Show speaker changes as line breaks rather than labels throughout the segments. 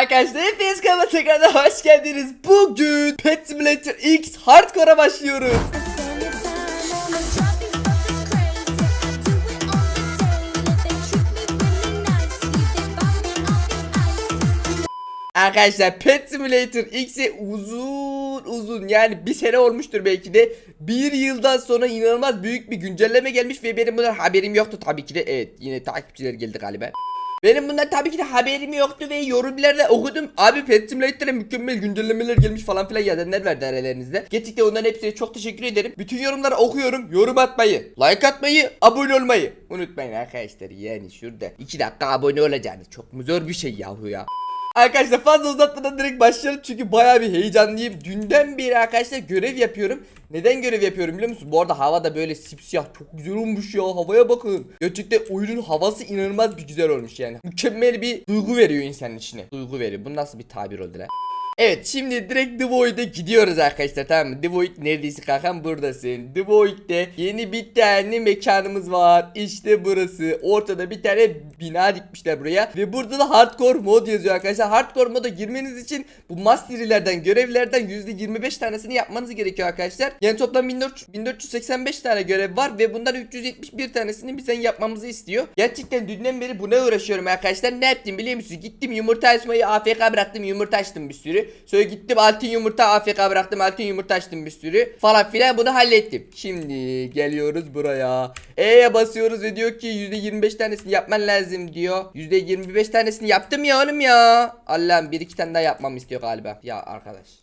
Arkadaşlar hepiniz kanalıma tekrardan hoş geldiniz. Bugün Pet Simulator X Hardcore'a başlıyoruz. Arkadaşlar Pet Simulator X'e uzun uzun yani bir sene olmuştur belki de bir yıldan sonra inanılmaz büyük bir güncelleme gelmiş ve benim bundan haberim yoktu tabii ki de evet yine takipçiler geldi galiba. Benim bundan tabii ki de haberim yoktu ve yorumlarda okudum. Abi Pet Simulator'a mükemmel güncellemeler gelmiş falan filan yazanlar vardı aralerinizde. Gerçekten onların hepsine çok teşekkür ederim. Bütün yorumları okuyorum. Yorum atmayı, like atmayı, abone olmayı unutmayın arkadaşlar. Yani şurada 2 dakika abone olacağınız çok mu zor bir şey yahu ya. Arkadaşlar fazla uzatmadan direkt başlayalım çünkü baya bir heyecanlıyım. Dünden beri arkadaşlar görev yapıyorum. Neden görev yapıyorum biliyor musun? Bu arada hava da böyle sipsiyah çok güzel olmuş ya havaya bakın. Gerçekten oyunun havası inanılmaz bir güzel olmuş yani. Mükemmel bir duygu veriyor insanın içine. Duygu veriyor. Bu nasıl bir tabir oldu lan? Evet şimdi direkt The Void'e gidiyoruz arkadaşlar tamam mı? The Void neredeyse kankam buradasın. The Void'de yeni bir tane mekanımız var. İşte burası. Ortada bir tane bina dikmişler buraya. Ve burada da hardcore mod yazıyor arkadaşlar. Hardcore moda girmeniz için bu mastery'lerden görevlerden %25 tanesini yapmanız gerekiyor arkadaşlar. Yani toplam 1400 1485 tane görev var ve bundan 371 tanesini bizden yapmamızı istiyor. Gerçekten dünden beri buna uğraşıyorum arkadaşlar. Ne yaptım biliyor musunuz? Gittim yumurta açmayı AFK bıraktım yumurta açtım bir sürü. Sonra gittim altın yumurta AFK bıraktım altın yumurta açtım bir sürü. Falan filan bunu hallettim. Şimdi geliyoruz buraya. E'ye basıyoruz ve diyor ki %25 tanesini yapman lazım diyor. %25 tanesini yaptım ya oğlum ya. Allah'ım bir iki tane daha yapmamı istiyor galiba. Ya arkadaş.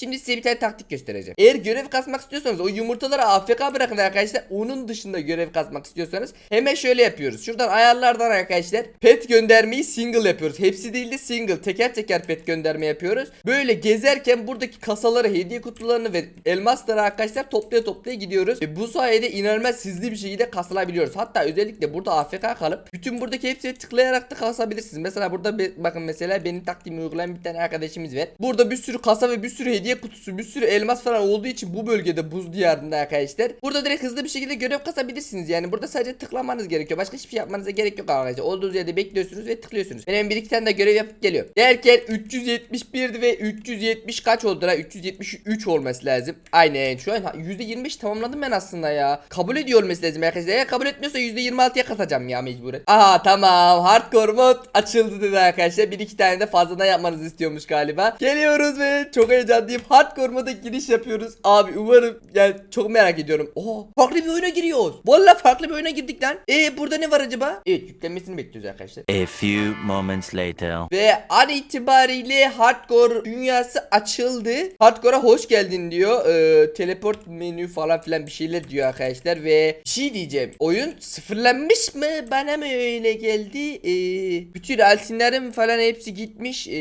Şimdi size bir tane taktik göstereceğim. Eğer görev kasmak istiyorsanız o yumurtaları AFK bırakın arkadaşlar. Onun dışında görev kasmak istiyorsanız hemen şöyle yapıyoruz. Şuradan ayarlardan arkadaşlar pet göndermeyi single yapıyoruz. Hepsi değil de single teker teker pet gönderme yapıyoruz. Böyle gezerken buradaki kasaları, hediye kutularını ve elmasları arkadaşlar toplaya toplaya gidiyoruz. Ve bu sayede inanılmaz hızlı bir şekilde kasılabiliyoruz. Hatta özellikle burada AFK kalıp bütün buradaki hepsini tıklayarak da kasabilirsiniz. Mesela burada bakın mesela benim taktiğimi uygulayan bir tane arkadaşımız var. Burada bir sürü kasa ve bir sürü hediye kutusu, bir sürü elmas falan olduğu için bu bölgede buz diyarında arkadaşlar. Burada direkt hızlı bir şekilde görev kasabilirsiniz. Yani burada sadece tıklamanız gerekiyor. Başka hiçbir şey yapmanıza gerek yok arkadaşlar. Olduğunuz yerde bekliyorsunuz ve tıklıyorsunuz. Benim bir iki tane de görev yapıp geliyor. Derken 371 ve 370 kaç oldu la? 373 olması lazım. Aynen şu an %25 tamamladım ben aslında ya. Kabul ediyor olması lazım arkadaşlar. Eğer kabul etmiyorsa %26'ya katacağım ya mecburen. Aha tamam. Hardcore mod açıldı dedi arkadaşlar. Bir iki tane de fazladan yapmanızı istiyormuş galiba. Geliyoruz ve çok heyecanlıyım. Hardcore moda giriş yapıyoruz. Abi umarım yani çok merak ediyorum. Oha farklı bir oyuna giriyoruz. Vallahi farklı bir oyuna girdik lan. E burada ne var acaba? Evet yüklenmesini bekliyoruz arkadaşlar.
A few moments later.
Ve an itibariyle hardcore dünyası açıldı. Hardcore'a hoş geldin diyor. Ee, teleport menü falan filan bir şeyler diyor arkadaşlar. Ve şey diyeceğim. Oyun sıfırlanmış mı? Bana mı öyle geldi? Ee, bütün altınlarım falan hepsi gitmiş. Ee,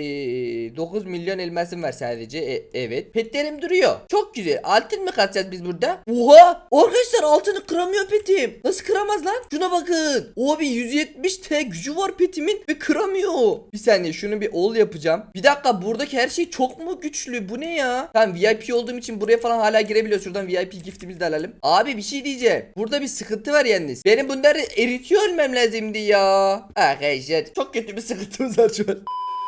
9 milyon elmasım var sadece. E- evet. Petlerim duruyor. Çok güzel. Altın mı katacağız biz burada? Oha! Arkadaşlar altını kıramıyor petim. Nasıl kıramaz lan? Şuna bakın. Abi 170 T gücü var petimin ve kıramıyor. Bir saniye şunu bir ol yapacağım. Bir dakika buradaki her şey çok mu güçlü? Bu ne ya? Tamam VIP olduğum için buraya falan hala girebiliyoruz. Şuradan VIP giftimizi de alalım. Abi bir şey diyeceğim. Burada bir sıkıntı var yalnız. Benim bunları eritiyor olmam lazımdı ya. Arkadaşlar çok kötü bir sıkıntımız var şu an.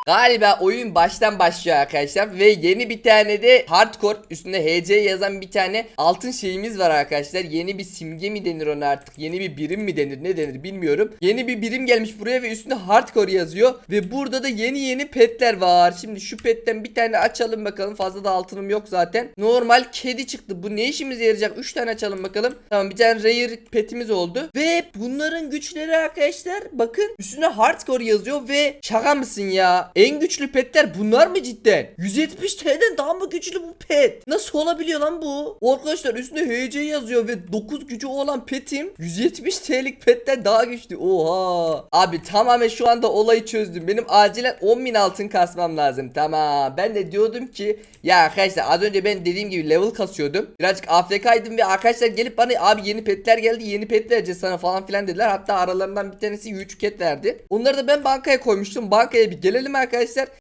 Galiba oyun baştan başlıyor arkadaşlar ve yeni bir tane de hardcore üstünde HC yazan bir tane altın şeyimiz var arkadaşlar. Yeni bir simge mi denir ona artık? Yeni bir birim mi denir? Ne denir bilmiyorum. Yeni bir birim gelmiş buraya ve üstünde hardcore yazıyor ve burada da yeni yeni petler var. Şimdi şu petten bir tane açalım bakalım. Fazla da altınım yok zaten. Normal kedi çıktı. Bu ne işimize yarayacak? 3 tane açalım bakalım. Tamam bir tane rare petimiz oldu. Ve bunların güçleri arkadaşlar bakın üstüne hardcore yazıyor ve şaka mısın ya? En güçlü petler bunlar mı cidden? 170 T'den daha mı güçlü bu pet? Nasıl olabiliyor lan bu? Arkadaşlar üstünde HC yazıyor ve 9 gücü olan petim 170 T'lik petten daha güçlü. Oha. Abi tamamen şu anda olayı çözdüm. Benim acilen 10.000 altın kasmam lazım. Tamam. Ben de diyordum ki ya arkadaşlar az önce ben dediğim gibi level kasıyordum. Birazcık AFK'ydım ve arkadaşlar gelip bana abi yeni petler geldi yeni pet vereceğiz sana falan filan dediler. Hatta aralarından bir tanesi 3 ket verdi. Onları da ben bankaya koymuştum. Bankaya bir gelelim arkadaşlar.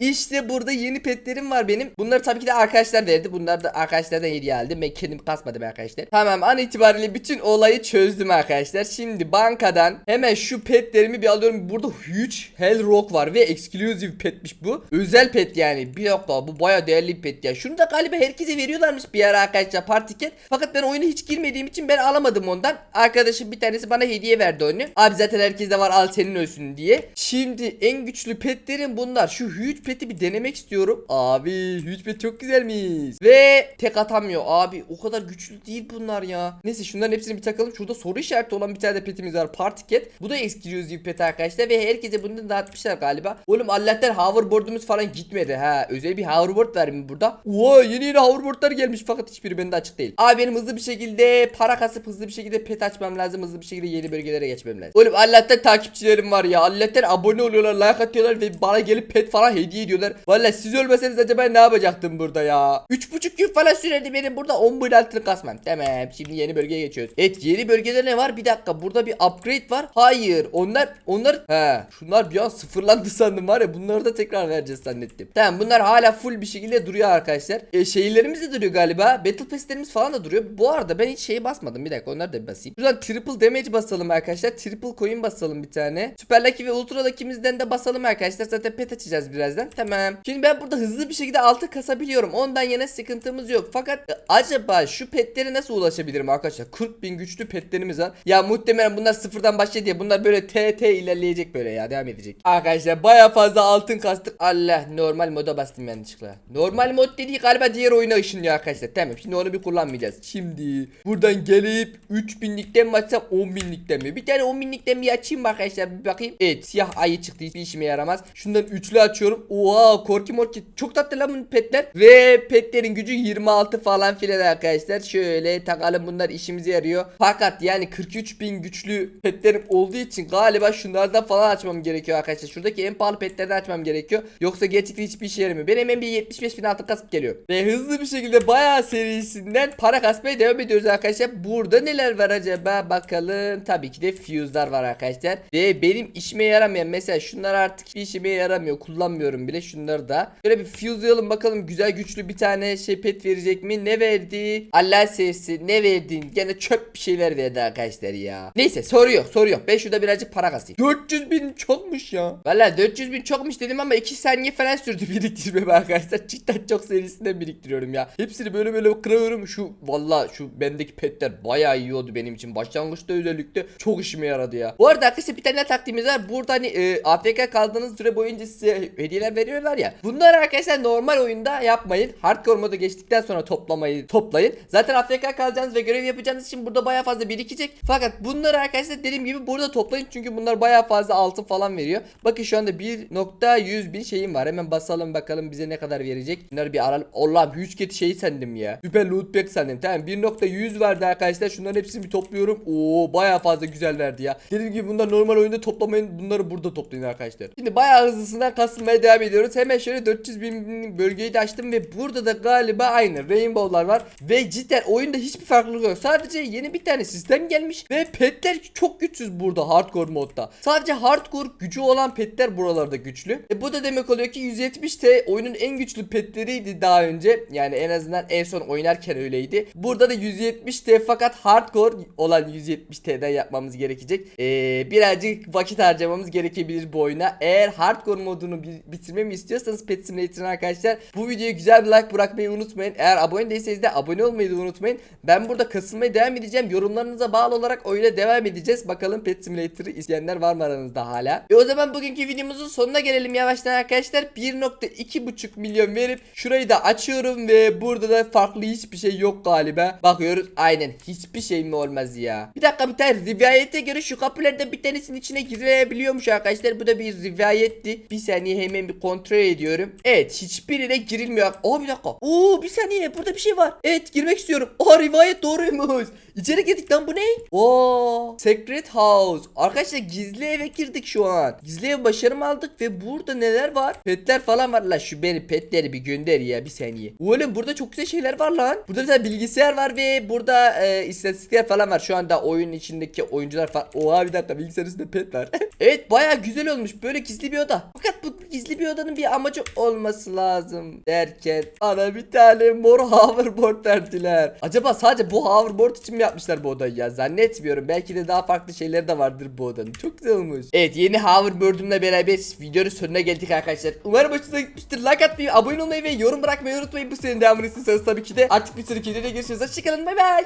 İşte burada yeni petlerim var benim. Bunları tabii ki de arkadaşlar verdi. Bunlar da arkadaşlardan hediye aldım. Ben kendim kasmadım arkadaşlar. Tamam an itibariyle bütün olayı çözdüm arkadaşlar. Şimdi bankadan hemen şu petlerimi bir alıyorum. Burada huge Hell Rock var ve exclusive petmiş bu. Özel pet yani. Bir dakika bu baya değerli bir pet ya. Şunu da galiba herkese veriyorlarmış bir ara arkadaşlar partiket. Fakat ben oyuna hiç girmediğim için ben alamadım ondan. Arkadaşım bir tanesi bana hediye verdi onu. Abi zaten herkeste var al senin olsun diye. Şimdi en güçlü petlerim bunlar. Şu huge peti bir denemek istiyorum. Abi huge pet çok güzelmiş. Ve tek atamıyor abi. O kadar güçlü değil bunlar ya. Neyse şunların hepsini bir takalım. Şurada soru işareti olan bir tane de petimiz var. Partiket. Bu da exclusive pet arkadaşlar. Ve herkese bunu dağıtmışlar galiba. Oğlum Allah'tan hoverboard'umuz falan gitmedi. Ha özel bir hoverboard var mı burada? Oo yeni yeni hoverboardlar gelmiş fakat hiçbiri bende açık değil. Abi benim hızlı bir şekilde para kasıp hızlı bir şekilde pet açmam lazım. Hızlı bir şekilde yeni bölgelere geçmem lazım. Oğlum Allah'tan takipçilerim var ya. Allah'tan abone oluyorlar, like atıyorlar ve bana gelip pet falan hediye ediyorlar. Valla siz ölmeseniz acaba ne yapacaktım burada ya? 3,5 gün falan sürerdi benim burada 10 bin altını kasmam. Tamam şimdi yeni bölgeye geçiyoruz. Evet yeni bölgede ne var? Bir dakika burada bir upgrade var. Hayır onlar onlar he şunlar bir an sıfırlandı sandım var ya bunları da tekrar vereceğiz zannettim. Tamam bunlar hala full bir şekilde duruyor arkadaşlar. E, şeylerimiz de duruyor galiba. Battle Pass'lerimiz falan da duruyor. Bu arada ben hiç şeyi basmadım. Bir dakika onları da bir basayım. Şuradan triple damage basalım arkadaşlar. Triple coin basalım bir tane. Süper Lucky ve Ultra Lucky'mizden de basalım arkadaşlar. Zaten pet açacağız birazdan. Tamam. Şimdi ben burada hızlı bir şekilde altı kasabiliyorum. Ondan yana sıkıntımız yok. Fakat e, acaba şu petlere nasıl ulaşabilirim arkadaşlar? 40 bin güçlü petlerimiz var. Ya muhtemelen bunlar sıfırdan başladı diye. Bunlar böyle TT ilerleyecek böyle ya. Devam edecek. Arkadaşlar baya fazla altın kastık. Allah normal moda bastım yanlışlıkla. Normal mod dediği galiba diğer oyuna ışınlıyor arkadaşlar. Tamam şimdi onu bir kullanmayacağız. Şimdi buradan gelip 3000'likten mi açsam 10.000'likten mi? Bir tane 10.000'likten bir açayım arkadaşlar bir bakayım. Evet siyah ayı çıktı hiçbir işime yaramaz. Şundan üçlü açıyorum. Oha korki morki çok tatlı lan bu petler. Ve petlerin gücü 26 falan filan arkadaşlar. Şöyle takalım bunlar işimize yarıyor. Fakat yani 43 bin güçlü petlerim olduğu için galiba şunlardan falan açmam gerekiyor arkadaşlar. Şuradaki en pahalı petlerden açmam gerekiyor. Yoksa gerçekten hiçbir işe yaramıyor. Benim hemen bir 75 bin altın kasıp geliyor. Ve hızlı bir şekilde bayağı serisinden para kasmaya devam ediyoruz arkadaşlar. Burada neler var acaba bakalım. Tabii ki de fuse'lar var arkadaşlar. Ve benim işime yaramayan mesela şunlar artık işime yaramıyor. Kullanmıyorum bile şunları da. Şöyle bir fuse'layalım bakalım güzel güçlü bir tane şey pet verecek mi? Ne verdi? Allah sevsin ne verdin? Gene çöp bir şeyler verdi arkadaşlar ya. Neyse soruyor soruyor. Ben şurada birazcık para kasayım. 400 bin çokmuş ya. Valla 400 bin çokmuş dedim ama 2 saniye falan sürdü biriktirmem arkadaşlar. Cidden çok serisinden biriktiriyorum ya. Hepsini böyle böyle kırıyorum. Şu valla şu bendeki petler bayağı iyi oldu benim için. Başlangıçta özellikle çok işime yaradı ya. Bu arada arkadaşlar bir tane taktiğimiz var. Burada hani e, AFK kaldığınız süre boyunca size hediyeler veriyorlar ya. Bunları arkadaşlar normal oyunda yapmayın. Hardcore moda geçtikten sonra toplamayı toplayın. Zaten AFK kalacağınız ve görev yapacağınız için burada bayağı fazla birikecek. Fakat bunları arkadaşlar dediğim gibi burada toplayın. Çünkü bunlar bayağı fazla altın falan veriyor. Bakın şu anda 1.100 bin şeyim var. Hemen basalım bakalım bize ne kadar verecek. Bunları bir aralım. Allah'ım huge şeyi sandım ya. Süper loot pack sandım. Tamam 1.100 verdi arkadaşlar. Şunların hepsini bir topluyorum. Oo bayağı fazla güzel verdi ya. Dediğim gibi bunlar normal oyunda toplamayın. Bunları burada toplayın arkadaşlar. Şimdi bayağı hızlısından kasılmaya devam ediyoruz. Hemen şöyle 400 bin bölgeyi de açtım ve burada da galiba aynı rainbow'lar var. Ve cidden oyunda hiçbir farklılık yok. Sadece yeni bir tane sistem gelmiş ve petler çok güçsüz burada hardcore modda. Sadece hardcore gücü olan petler buralarda güçlü. E bu da demek oluyor ki 170 T oyunun en güçlü petleriydi daha önce. Yani en azından en son oynarken öyleydi. Burada da 170 T fakat hardcore olan 170 T'den yapmamız gerekecek. Ee, birazcık vakit harcamamız gerekebilir bu oyuna. Eğer hardcore modunu bi- bitirmemi istiyorsanız Pet Simulator'ın arkadaşlar bu videoya güzel bir like bırakmayı unutmayın. Eğer abone değilseniz de abone olmayı da unutmayın. Ben burada kasılmaya devam edeceğim. Yorumlarınıza bağlı olarak oyuna devam edeceğiz. Bakalım Pet Simulator'ı isteyenler var mı aranızda hala? Ve o zaman bugünkü videomuzun sonuna gelelim yavaştan arkadaşlar. 1.2,5 milyon verip şurayı da açıyorum ve burada da farklı hiçbir şey yok galiba. Bakıyoruz aynen hiçbir şey mi olmaz ya. Bir dakika bir tane rivayete göre şu kapılardan bir tanesinin içine girebiliyormuş arkadaşlar. Bu da bir rivayetti. Bir saniye hemen bir kontrol ediyorum. Evet hiçbirine girilmiyor. Aa bir dakika. Oo bir saniye burada bir şey var. Evet girmek istiyorum. Aa rivayet doğruymuş. İçeri girdik lan bu ne? Oo Secret House. Arkadaşlar gizli eve girdik şu an. Gizli ev başarım aldık ve burada neler var? Petler falan var la şu beni petleri bir gönder ya bir saniye. Oğlum burada çok güzel şeyler var lan. Burada mesela bilgisayar var ve burada e, istatistikler falan var. Şu anda oyunun içindeki oyuncular falan. Oha bir dakika bilgisayar üstünde pet var. evet baya güzel olmuş. Böyle gizli bir oda. Fakat bu gizli bir odanın bir amacı olması lazım derken bana bir tane mor hoverboard verdiler. Acaba sadece bu hoverboard için mi yapmışlar bu odayı ya? Zannetmiyorum. Belki de daha farklı şeyler de vardır bu odanın. Çok güzel olmuş. Evet yeni hoverboard'umla beraber videonun sonuna geldik arkadaşlar. Umarım hoşunuza gitmiştir. Like atmayı, abone olmayı ve yorum bırakmayı unutmayın. Bu senin devamını istiyorsanız tabii ki de artık bir sonraki videoda görüşürüz. Hoşçakalın. Bay bay.